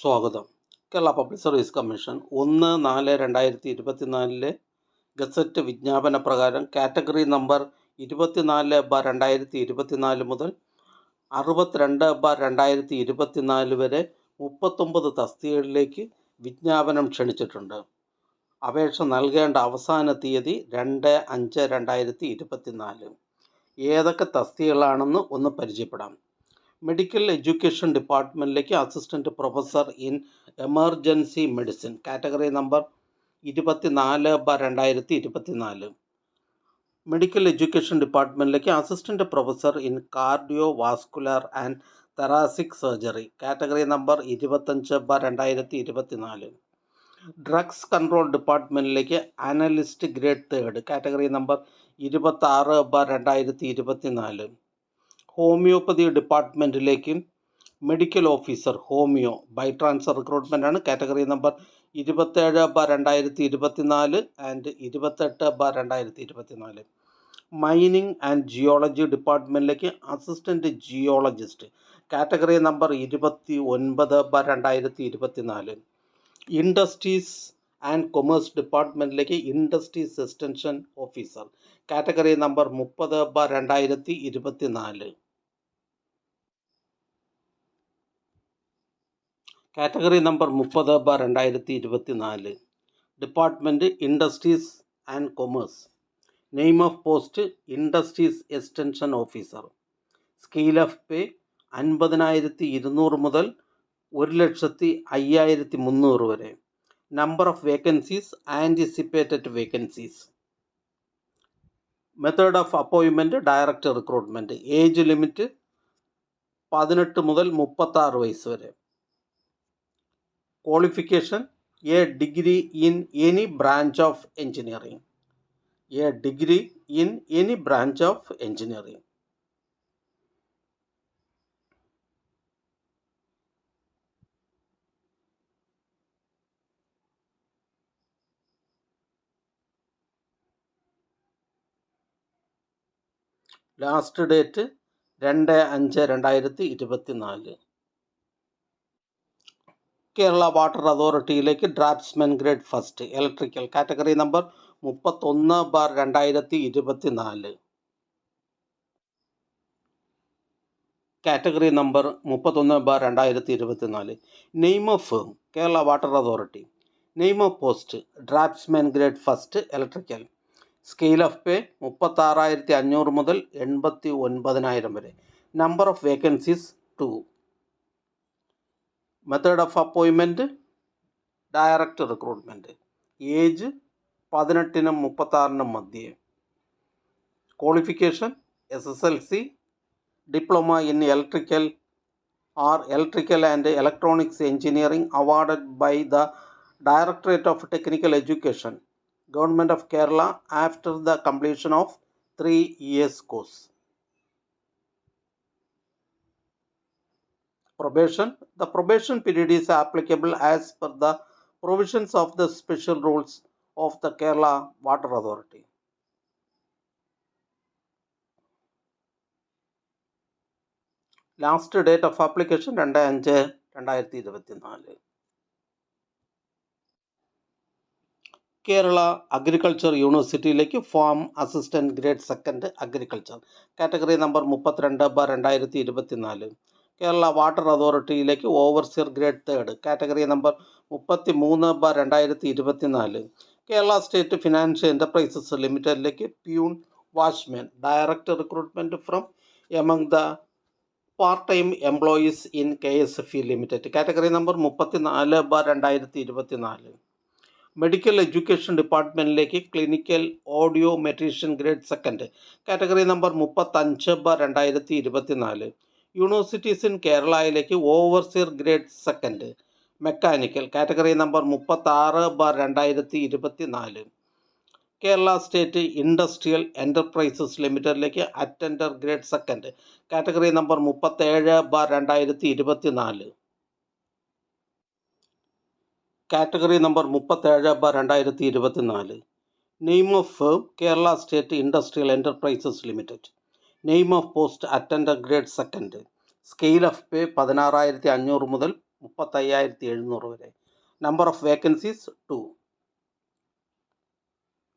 സ്വാഗതം. Kerala public service commission ഒന്ന് നാല് രണ്ടായിരത്തി ഇരുപത്തിനാലിലെ ഗസറ്റ് വിജ്ഞാപന പ്രകാരം കാറ്റഗറി നമ്പർ ഇരുപത്തിനാല് ബ രണ്ടായിരത്തി ഇരുപത്തിനാല് മുതൽ അറുപത്തിരണ്ട് ബ രണ്ടായിരത്തി ഇരുപത്തിനാല് വരെ മുപ്പത്തൊമ്പത് തസ്തികകളിലേക്ക് വിജ്ഞാപനം ക്ഷണിച്ചിട്ടുണ്ട്. അപേക്ഷ നൽകേണ്ട അവസാന തീയതി രണ്ട് അഞ്ച് രണ്ടായിരത്തി ഇരുപത്തിനാല്. ഏതൊക്കെ തസ്തികകളാണെന്ന് ഒന്ന് പരിചയപ്പെടാം. Medical education ഡിപ്പാർട്ട്മെന്റിലേക്ക് assistant professor in emergency medicine. Category number ഇരുപത്തിനാല് ബ രണ്ടായിരത്തി ഇരുപത്തിനാല് medical education ഡിപ്പാർട്ട്മെന്റിലേക്ക് assistant professor in cardiovascular and thoracic surgery. Category number ഇരുപത്തഞ്ച് ബ രണ്ടായിരത്തി ഇരുപത്തിനാല് drugs control ഡിപ്പാർട്ട്മെന്റിലേക്ക് analyst grade third. Category number ഇരുപത്താറ് ബ രണ്ടായിരത്തി ഇരുപത്തിനാല് homeopathy ഡിപ്പാർട്ട്മെന്റിലേക്ക് medical officer homeo by transfer recruitment ആണ്. കാറ്റഗറി നമ്പർ ഇരുപത്തേഴ് ബ രണ്ടായിരത്തി ഇരുപത്തിനാല് ആൻഡ് ഇരുപത്തെട്ട് ബ രണ്ടായിരത്തി ഇരുപത്തിനാല്. Mining and geology ഡിപ്പാർട്ട്മെന്റിലേക്ക് assistant geologist. Category number ഇരുപത്തി ഒൻപത് ബ രണ്ടായിരത്തി ഇരുപത്തിനാല്. Industries and commerce ഡിപ്പാർട്ട്മെന്റിലേക്ക് industries extension officer. Category number മുപ്പത് ബ രണ്ടായിരത്തി ഇരുപത്തി നാല് കാറ്റഗറി നമ്പർ മുപ്പത് ബ രണ്ടായിരത്തി ഇരുപത്തി നാല് department industries and commerce. Name of post industries extension officer. Scale of pay അൻപതിനായിരത്തി ഇരുന്നൂറ് മുതൽ ഒരു ലക്ഷത്തി അയ്യായിരത്തി മുന്നൂറ് വരെ. Number of vacancies anticipated vacancies method of അപ്പോയിൻമെന്റ് direct recruitment age limit പതിനെട്ട് മുതൽ മുപ്പത്താറ് വയസ്സ് വരെ. Qualification a degree in any branch of engineering a degree in any branch of engineering last date രണ്ട് അഞ്ച് രണ്ടായിരത്തി ഇരുപത്തി നാല് Kerala water അതോറിറ്റിയിലേക്ക് draftsmen grade first electrical category number മുപ്പത്തൊന്ന് ബാർ രണ്ടായിരത്തി ഇരുപത്തി നാല് കാറ്റഗറി നമ്പർ മുപ്പത്തൊന്ന് ബാർ രണ്ടായിരത്തി ഇരുപത്തി നാല് name of firm Kerala water authority name of post draftsmen grade first electrical scale of pay മുപ്പത്താറായിരത്തി അഞ്ഞൂറ് മുതൽ എൺപത്തി ഒൻപതിനായിരം വരെ. Number of vacancies two. Method of അപ്പോയിൻമെന്റ് direct recruitment age പതിനെട്ടിനും മുപ്പത്താറിനും മധ്യേ. Qualification S S L C diploma in electrical or electrical and electronics engineering awarded by the directorate of technical education. Government of Kerala after the completion of three years course. probation the probation period is applicable as per the provisions of the special rules of the kerala water authority last date of application രണ്ട് അഞ്ച് രണ്ടായിരത്തി ഇരുപത്തി Kerala agriculture യൂണിവേഴ്സിറ്റിയിലേക്ക് farm assistant grade second agriculture category number മുപ്പത്തിരണ്ട് bar രണ്ടായിരത്തി ഇരുപത്തി നാല് Kerala water അതോറിറ്റിയിലേക്ക് overseer grade third category number മുപ്പത്തി മൂന്ന് ബ രണ്ടായിരത്തി ഇരുപത്തി നാല് കേരള സ്റ്റേറ്റ് ഫിനാൻഷ്യൽ എന്റർപ്രൈസസ് ലിമിറ്റഡിലേക്ക് peon watchman. Direct recruitment from among the part time employees in K S F E limited category number മുപ്പത്തി നാല് ബ രണ്ടായിരത്തി ഇരുപത്തി നാല് medical education ഡിപ്പാർട്ട്മെന്റിലേക്ക് clinical audiometrician grade second category number മുപ്പത്തഞ്ച് ബ രണ്ടായിരത്തി ഇരുപത്തി നാല് universities in കേരളയിലേക്ക് overseer grade second mechanical category number മുപ്പത്താറ് ബാർ രണ്ടായിരത്തി ഇരുപത്തി നാല് കേരള സ്റ്റേറ്റ് ഇൻഡസ്ട്രിയൽ എന്റർപ്രൈസസ് ലിമിറ്റഡിലേക്ക് attender grade second category number മുപ്പത്തേഴ് ബാർ രണ്ടായിരത്തി ഇരുപത്തി നാല് കാറ്റഗറി നമ്പർ മുപ്പത്തേഴ് ബ രണ്ടായിരത്തി ഇരുപത്തി നാല് name of firm Kerala state industrial enterprises limited. Name of post attender grade second. Scale of pay പതിനാറായിരത്തി അഞ്ഞൂറ് മുതൽ മുപ്പത്തയ്യായിരത്തി എഴുന്നൂറ് വരെ. Number of vacancies two.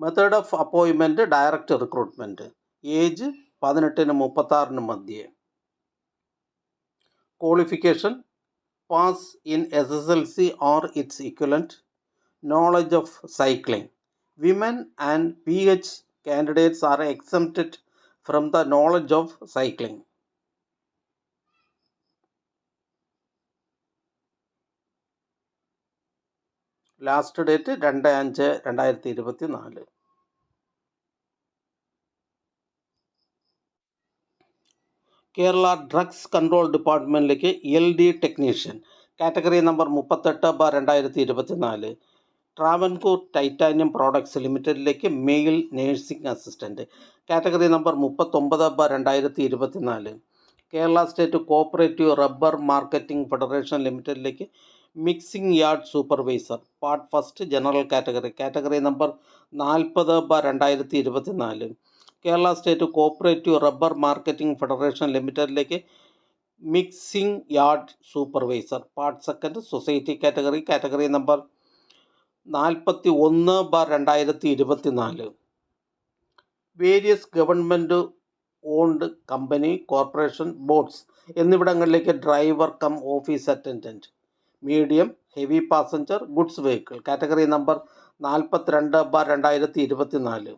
Method of അപ്പോയിൻമെന്റ് direct recruitment age പതിനെട്ടിന് മുപ്പത്താറിന് മധ്യേ. Qualification pass in S S L C or its equivalent knowledge of cycling women and P H candidates are exempted from the knowledge of cycling last date രണ്ട് അഞ്ച് രണ്ടായിരത്തി ഇരുപത്തി നാല് Kerala drugs control ഡിപ്പാർട്ട്മെന്റിലേക്ക് L D technician category number മുപ്പത്തെട്ട് bar രണ്ടായിരത്തി ഇരുപത്തി നാല് Travancore titanium products ലിമിറ്റഡിലേക്ക് male nursing assistant category number മുപ്പത്തൊമ്പത് ബാർ രണ്ടായിരത്തി ഇരുപത്തി നാല് Kerala state cooperative rubber marketing federation ലിമിറ്റഡിലേക്ക് mixing yard supervisor part first general category category number നാൽപ്പത് ബാർ രണ്ടായിരത്തി ഇരുപത്തി നാല് Kerala state cooperative rubber marketing federation ലിമിറ്റഡിലേക്ക് mixing yard supervisor. Part second society category category number നാൽപ്പത്തി ഒന്ന് bar രണ്ടായിരത്തി ഇരുപത്തി നാല് various government owned company corporation boards എന്നിവിടങ്ങളിലേക്ക് driver cum office attendant medium heavy passenger goods vehicle. Category number നാൽപ്പത്തിരണ്ട് bar രണ്ടായിരത്തി ഇരുപത്തി നാല്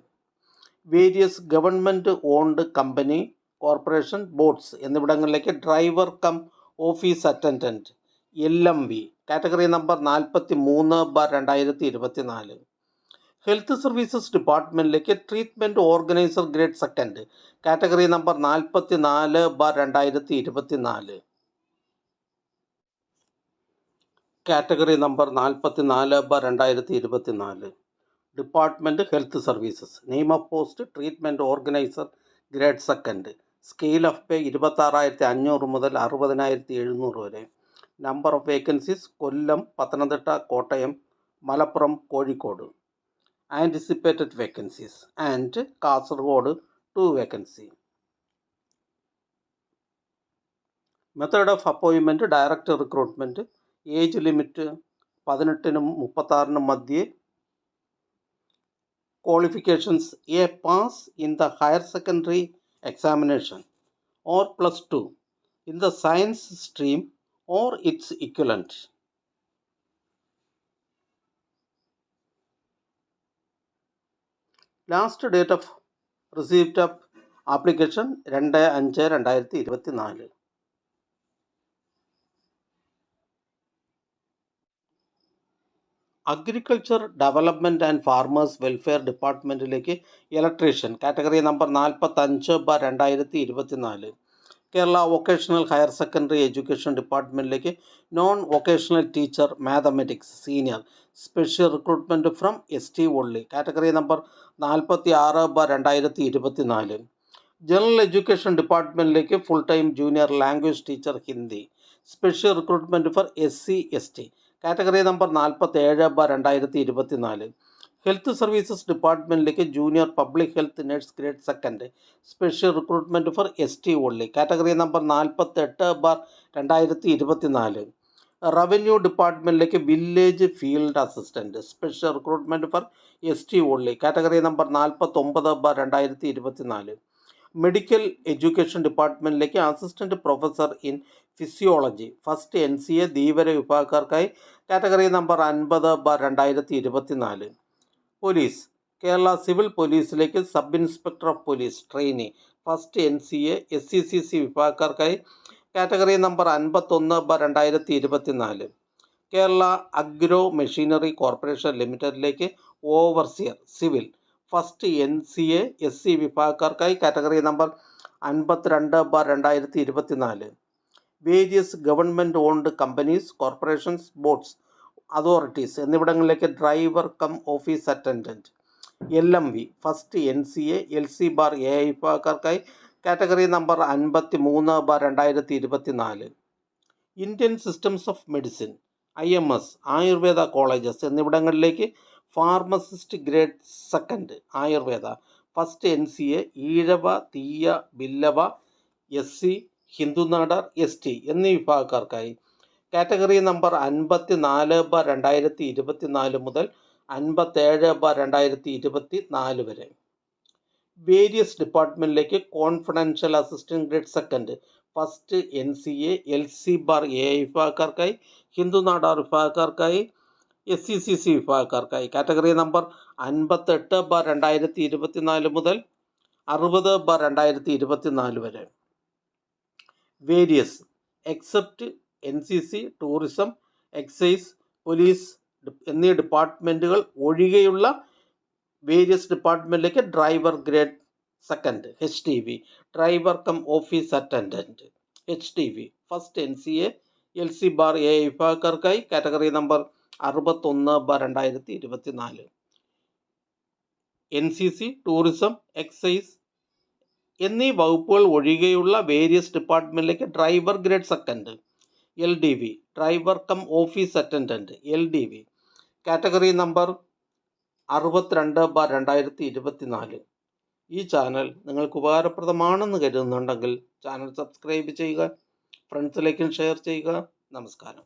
various government owned company corporation boards എന്നിവിടങ്ങളിലേക്ക് driver cum office attendant L M V category number നാൽപ്പത്തി മൂന്ന് bar രണ്ടായിരത്തി ഇരുപത്തി നാല് health services ഡിപ്പാർട്ട്മെന്റിലേക്ക് treatment organiser grade second category number നാൽപ്പത്തി നാല് ബാർ രണ്ടായിരത്തി ഇരുപത്തി നാല് കാറ്റഗറി നമ്പർ നാൽപ്പത്തി നാല് ബാർ രണ്ടായിരത്തി ഇരുപത്തി നാല് department health services name of post treatment organiser grade second scale of pay ഇരുപത്താറായിരത്തി അഞ്ഞൂറ് മുതൽ അറുപതിനായിരത്തി എഴുന്നൂറ് വരെ. Number of vacancies Kollam Pathanamthitta Kottayam Malappuram Kozhikode. Anticipated vacancies and Kasaragod two vacancy method of അപ്പോയിൻമെന്റ് direct recruitment age limit പതിനെട്ടിനും മുപ്പത്താറിനും മധ്യേ qualifications a pass in the higher secondary examination or plus 2 in the science stream or its equivalent last date of receipt of application രണ്ട് അഞ്ച് രണ്ടായിരത്തി agriculture development and farmers welfare ഡിപ്പാർട്ട്മെന്റിലേക്ക് electrician category number നാൽപ്പത്തഞ്ച് ബ രണ്ടായിരത്തി ഇരുപത്തി നാല് Kerala vocational higher secondary education ഡിപ്പാർട്ട്മെന്റിലേക്ക് non vocational teacher mathematics senior special recruitment from S T only category number നാൽപ്പത്തി ആറ് ബ രണ്ടായിരത്തി ഇരുപത്തി നാല് general education ഡിപ്പാർട്ട്മെന്റിലേക്ക് full time junior language teacher Hindi special recruitment for S C S T. Category number നാൽപ്പത്തേഴ് bar രണ്ടായിരത്തി ഇരുപത്തി നാല് health services ഡിപ്പാർട്ട്മെന്റിലേക്ക് junior public health nurse grade second special recruitment for S T only category number നാൽപ്പത്തെട്ട് bar രണ്ടായിരത്തി ഇരുപത്തി നാല് revenue ഡിപ്പാർട്ട്മെന്റിലേക്ക് village field assistant special recruitment for S T only category number നാൽപ്പത്തൊമ്പത് bar രണ്ടായിരത്തി ഇരുപത്തി നാല് medical education ഡിപ്പാർട്ട്മെന്റിലേക്ക് assistant professor in physiology. First N C A Dheevara വിഭാഗക്കാർക്കായി category number അൻപത് ബ രണ്ടായിരത്തി ഇരുപത്തി നാല് police. Kerala civil പോലീസിലേക്ക് sub inspector of police trainee. First N C A S C C C വിഭാഗക്കാർക്കായി category number അൻപത്തൊന്ന് ബ രണ്ടായിരത്തി ഇരുപത്തി നാല് കേരള അഗ്രോ മെഷീനറി കോർപ്പറേഷൻ ലിമിറ്റഡിലേക്ക് overseer civil. First N C A S C വിഭാഗക്കാർക്കായി category number അൻപത്തിരണ്ട് ബ രണ്ടായിരത്തി ഇരുപത്തി നാല് various government owned companies corporations boards authorities എന്നിവിടങ്ങളിലേക്ക് driver cum office attendant L M V first N C A L C bar A I വിഭാഗക്കാർക്കായി category number അൻപത്തി മൂന്ന് bar രണ്ടായിരത്തി ഇരുപത്തി നാല് Indian systems of medicine I M S Ayurveda colleges എന്നിവിടങ്ങളിലേക്ക് pharmacist grade second Ayurveda first N C A Ezhava Thiyya Billava S C Hindu Nadar S T എന്നീ വിഭാഗക്കാർക്കായി. Category number അൻപത്തി നാല് ബ രണ്ടായിരത്തി ഇരുപത്തി നാല് മുതൽ അൻപത്തേഴ് ബ രണ്ടായിരത്തി ഇരുപത്തി നാല് വരെ. Various ഡിപ്പാർട്ട്മെന്റിലേക്ക് confidential assistant grade second first N C A L C bar A വിഭാഗക്കാർക്കായി Hindu Nadar വിഭാഗക്കാർക്കായി എസ് സി സി സി വിഭാഗക്കാർക്കായി. കാറ്റഗറി നമ്പർ അൻപത്തെട്ട് ബ രണ്ടായിരത്തി ഇരുപത്തി നാല് മുതൽ അറുപത് ബ രണ്ടായിരത്തി ഇരുപത്തി നാല് വരെ. Various except N C C tourism excise police എന്നീ ഡിപ്പാർട്ട്മെന്റുകൾ ഒഴികെയുള്ള various ഡിപ്പാർട്ട്മെന്റിലേക്ക് driver grade second H T V driver cum office attendant H T V first N C A L C bar A വിഭാഗക്കാർക്കായി category number അറുപത്തൊന്ന് ബ രണ്ടായിരത്തി ഇരുപത്തി നാല് N C C tourism excise എന്നീ വകുപ്പുകൾ ഒഴികെയുള്ള various ഡിപ്പാർട്ട്മെന്റിലേക്ക് driver grade second L D V driver cum office attendant L D V category number അറുപത്തിരണ്ട് ബ രണ്ടായിരത്തി ഇരുപത്തി നാല് ഈ ചാനൽ നിങ്ങൾക്ക് ഉപകാരപ്രദമാണെന്ന് കരുതുന്നുണ്ടെങ്കിൽ ചാനൽ സബ്സ്ക്രൈബ് ചെയ്യുക ഫ്രണ്ട്സിലേക്കും ഷെയർ ചെയ്യുക. നമസ്കാരം.